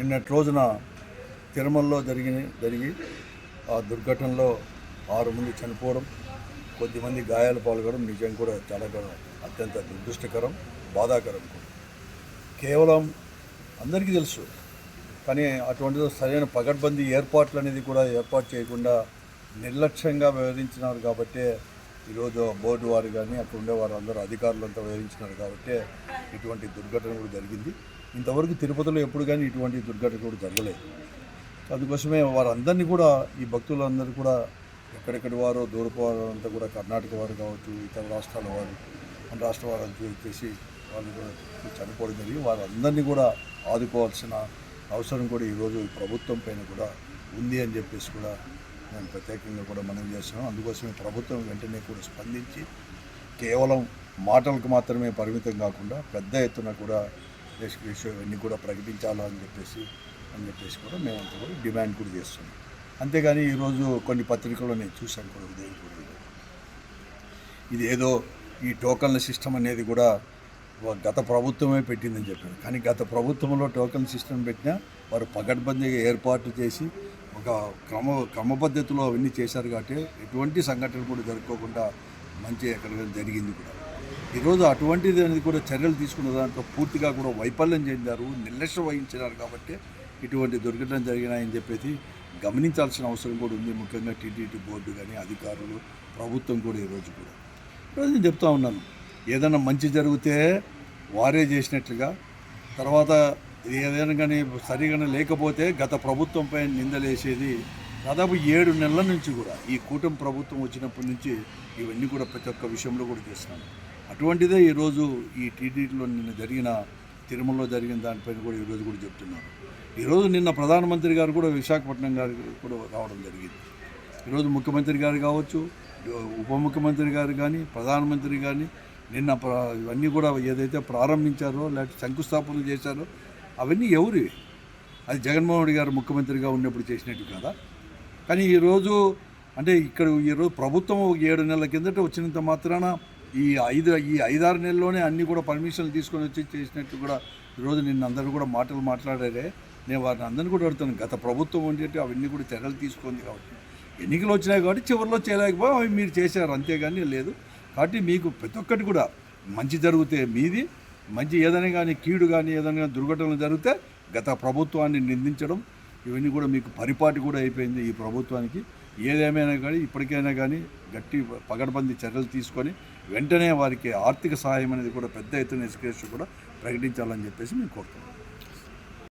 నిన్నటి రోజున తిరుమలలో జరిగిన జరిగి ఆ దుర్ఘటనలో ఆరు మంది చనిపోవడం కొద్దిమంది గాయాలు పాల్గొనడం నిజం కూడా చాలా అత్యంత దురదృష్టకరం బాధాకరం కూడా. కేవలం అందరికీ తెలుసు. కానీ అటువంటిది సరైన పగడ్బందీ ఏర్పాట్లు అనేది కూడా ఏర్పాటు చేయకుండా నిర్లక్ష్యంగా వ్యవహరించినారు కాబట్టే ఈరోజు బోర్డు వారు కానీ అక్కడ ఉండే వారు అందరూ అధికారులంతా వ్యవహరించినారు కాబట్టే ఇటువంటి దుర్ఘటన కూడా జరిగింది. ఇంతవరకు తిరుపతిలో ఎప్పుడు కానీ ఇటువంటి దుర్ఘటన కూడా జరగలేదు. అందుకోసమే వారందరినీ కూడా ఈ భక్తులందరూ కూడా ఎక్కడెక్కడి వారో దూరపు వారు అంతా కూడా కర్ణాటక వారు కావచ్చు ఇతర రాష్ట్రాల వారు మన రాష్ట్ర వారు అంతా వచ్చేసి వాళ్ళు కూడా చనిపోవడం జరిగింది. వారందరినీ కూడా ఆదుకోవాల్సిన అవసరం కూడా ఈరోజు ఈ ప్రభుత్వం పైన కూడా ఉంది అని చెప్పేసి కూడా నేను ప్రత్యేకంగా కూడా మనం చేస్తున్నాను అందుకోసమే ప్రభుత్వం వెంటనే కూడా స్పందించి కేవలం మాటలకు మాత్రమే పరిమితం కాకుండా పెద్ద ఎత్తున కూడా విషయం ఇవన్నీ కూడా ప్రకటించాలని చెప్పేసి అని చెప్పేసి కూడా మేమంతా కూడా డిమాండ్ కూడా చేస్తున్నాం. అంతేగాని ఈరోజు కొన్ని పత్రికల్లో నేను చూశాను కూడా ఉదయం కూడా ఇది. ఏదో ఈ టోకన్ల సిస్టమ్ అనేది కూడా గత ప్రభుత్వమే పెట్టిందని చెప్పారు కానీ గత ప్రభుత్వంలో టోకన్ సిస్టమ్ పెట్టినా వారు పగడ్బందీగా ఏర్పాటు చేసి ఒక క్రమ క్రమపద్ధతిలో అవన్నీ చేశారు కాబట్టి ఎటువంటి సంఘటనలు కూడా జరుపుకోకుండా మంచి ఎక్కడ జరిగింది కూడా. ఈరోజు అటువంటిది అనేది కూడా చర్యలు తీసుకున్న దాంట్లో పూర్తిగా కూడా వైఫల్యం చెందారు నిర్లక్ష్యం వహించినారు కాబట్టి ఇటువంటి దుర్ఘటన జరిగినాయని చెప్పేసి గమనించాల్సిన అవసరం కూడా ఉంది. ముఖ్యంగా టీటీడీ బోర్డు కానీ అధికారులు ప్రభుత్వం కూడా ఈరోజు కూడా. ఈరోజు నేను చెప్తా ఉన్నాను. ఏదైనా మంచి జరిగితే వారే చేసినట్లుగా తర్వాత ఏదైనా కానీ సరిగా లేకపోతే గత ప్రభుత్వంపై నిందలేసేది దాదాపు ఏడు నెలల నుంచి కూడా ఈ కూటమి ప్రభుత్వం వచ్చినప్పటి నుంచి ఇవన్నీ కూడా ప్రతి ఒక్క విషయంలో కూడా చేస్తున్నాను. అటువంటిదే ఈరోజు ఈ టీటీడీలో నిన్న జరిగిన తిరుమలలో జరిగిన దానిపైన కూడా ఈరోజు కూడా చెప్తున్నారు. ఈరోజు నిన్న ప్రధానమంత్రి గారు కూడా విశాఖపట్నం గారు కూడా రావడం జరిగింది. ఈరోజు ముఖ్యమంత్రి గారు కావచ్చు ఉప ముఖ్యమంత్రి గారు కానీ ప్రధానమంత్రి కానీ నిన్న ఇవన్నీ కూడా ఏదైతే ప్రారంభించారో లేకపోతే శంకుస్థాపన చేశారో అవన్నీ ఎవరి అది జగన్మోహన్ రెడ్డి గారు ముఖ్యమంత్రిగా ఉన్నప్పుడు చేసినట్టు కదా? కానీ ఈరోజు అంటే ఇక్కడ ఈరోజు ప్రభుత్వం ఏడు నెలల కిందట వచ్చినంత మాత్రాన ఈ ఐదు ఈ ఐదారు నెలల్లోనే అన్నీ కూడా పర్మిషన్లు తీసుకొని వచ్చి చేసినట్టు కూడా ఈరోజు నిన్న అందరూ కూడా మాటలు మాట్లాడారే. నేను వారిని అందరిని కూడా అడుగుతాను గత ప్రభుత్వం ఉండేటి అవన్నీ కూడా చర్యలు తీసుకుంది కాబట్టి. ఎన్నికలు వచ్చినాయి కాబట్టి చివరిలో చేయలేకపోయి అవి మీరు చేశారు అంతేగాని లేదు. కాబట్టి మీకు ప్రతి ఒక్కటి కూడా మంచి జరిగితే మీది మంచి ఏదైనా కానీ కీడు కానీ ఏదైనా దుర్ఘటనలు జరిగితే గత ప్రభుత్వాన్ని నిందించడం ఇవన్నీ కూడా మీకు పరిపాటి కూడా అయిపోయింది ఈ ప్రభుత్వానికి. ఏదేమైనా కానీ ఇప్పటికైనా కానీ గట్టి పగడబంది చర్యలు తీసుకొని వెంటనే వారికి ఆర్థిక సహాయం అనేది కూడా పెద్ద ఎత్తున ఎస్కేషన్ కూడా ప్రకటించాలని చెప్పేసి మేము కోరుతున్నాం.